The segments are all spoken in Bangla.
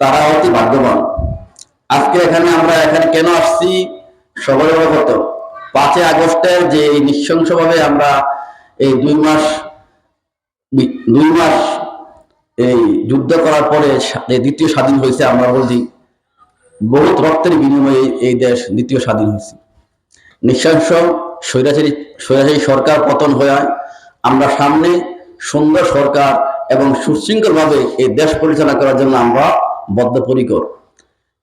তারা অতি ভাগ্যবান। আজকে এখানে আমরা এখানে কেন আসছি? সবাই অবগত। পাঁচই আগস্টের যে নৃশংসভাবে আমরা এই দুই মাস দুই মাস এই যুদ্ধ করার পরে দ্বিতীয় স্বাধীন হয়েছে, আমরা বলছি বহুত রক্তের বিনিময়ে এই দেশ দ্বিতীয় স্বাধীন হয়েছে। নিঃশংস স্বৈরাচারী স্বৈরাচারী সরকার পতন হয়ে আমরা সামনে সুন্দর সরকার এবং সুশৃঙ্খলভাবে এই দেশ পরিচালনা করার জন্য আমরা বদ্ধপরিকর।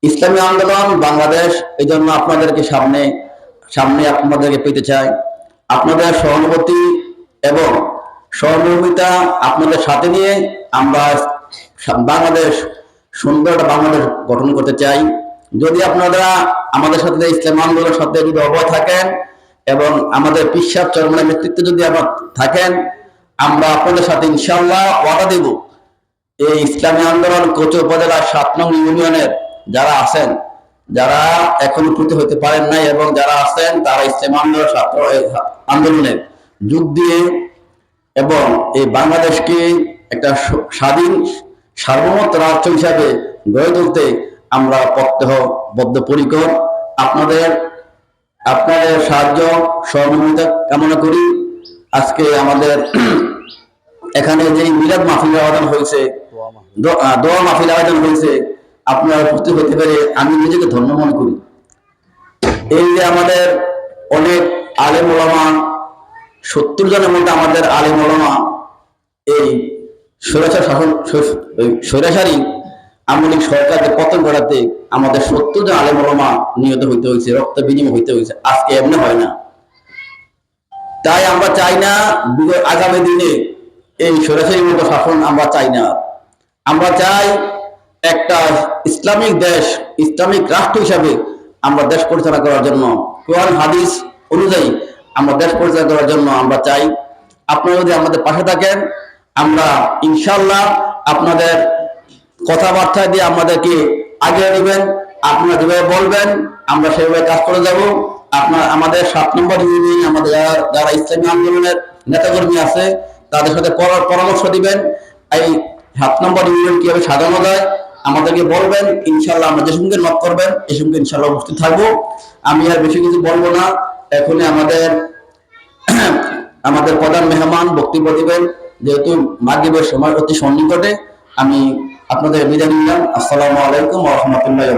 ইসলামী আন্দোলন বাংলাদেশ এই জন্য আপনাদেরকে সামনে সামনে আপনাদেরকে পেতে চাই। আপনাদের সহানুভূতি এবং সহযোগিতা আপনাদের সাথে নিয়ে আমরা বাংলাদেশ, সুন্দর একটা বাংলাদেশ গঠন করতে চাই। যদি আপনারা আমাদের সাথে ইসলাম আন্দোলনের সাথে যদি অবয় থাকেন এবং আমাদের পিসাব চরমের নেতৃত্বে যদি আপনার থাকেন, আমরা আপনাদের সাথে ইনশাল্লাহ ওয়াদা দেব। এই ইসলামী আন্দোলন কোচ উপজেলার সাত নং ইউনিয়নের যারা আছেন, যারা এখন উপকৃত হতে পারেন নাই এবং যারা আছেন, তারা ইসলাম আন্দোলন ছাত্র এই আন্দোলনের যুগ দিয়ে এবং এই বাংলাদেশকে একটা স্বাধীন, সার্বভৌমত্ব রাষ্ট্র হিসাবে গড়ে তুলতে আমরা প্রত্যহ বদ্ধপরিকর আপনাদের আপনাদের সাহায্য, সহযোগিতা কামনা করি। আজকে আমাদের এখানে যে মিলাদ মাহফিল আয়োজন হয়েছে দোয়া মাহফিল আয়োজন হয়েছে। আপনারা উপস্থিত হতে আমি নিজেকে ধন্য মনে করি। এই যে আমাদের অনেক আলেম ওলামা, সত্তর জনের মধ্যে আমাদের আলেম ওলামা, এই শাসন আমলিক সরকারকে পতন ঘটাতে আমাদের সত্তর জন আলেম ওলামা নিহত হইতে হয়েছে, রক্ত বিনিময় হইতে হয়েছে। আজকে এমনি হয় না। তাই আমরা চাই না আগামী দিনে এই সরাসরি মতো শাসন আমরা চাই না। আমরা চাই একটা ইসলামিক দেশ, ইসলামিক রাষ্ট্র হিসাবে আমরা দেশ পরিচালনা করার জন্য। কোরআন, হাদিস অনুযায়ী আমরা দেশ পরিচালনা করার জন্য আমরা চাই। আপনারা যদি আমাদের পাশে থাকেন, আমরা ইনশাল্লাহ আপনাদের কথাবার্তা দিয়ে আমাদেরকে আগিয়ে নেবেন। আপনারা যেভাবে বলবেন, আমরা সেভাবে কাজ করে যাব। আপনার আমাদের সাত নম্বর ইউনিয়ন আমাদের যারা যারা ইসলামী আন্দোলনের নেতাকর্মী আছে, তাদের সাথে পরামর্শ দিবেন। এই সাত নম্বর ইউনিয়ন কীভাবে সাজানো যায়, আমাদেরকে বলবেন ইনশাল্লাহ আমরা যে সঙ্গে নক করবেন, এ সঙ্গে ইনশাল্লাহ উপস্থিত থাকব। আমি আর বেশি কিছু বলব না, এখনই আমাদের আমাদের প্রধান মেহমান বক্তব্য দিবেন, যেহেতু মাগিবের সময় অতি সন্নিকটে, আমি আপনাদের বিদায় নিলাম। আসসালামু আলাইকুম রাহমাতুল্লাহি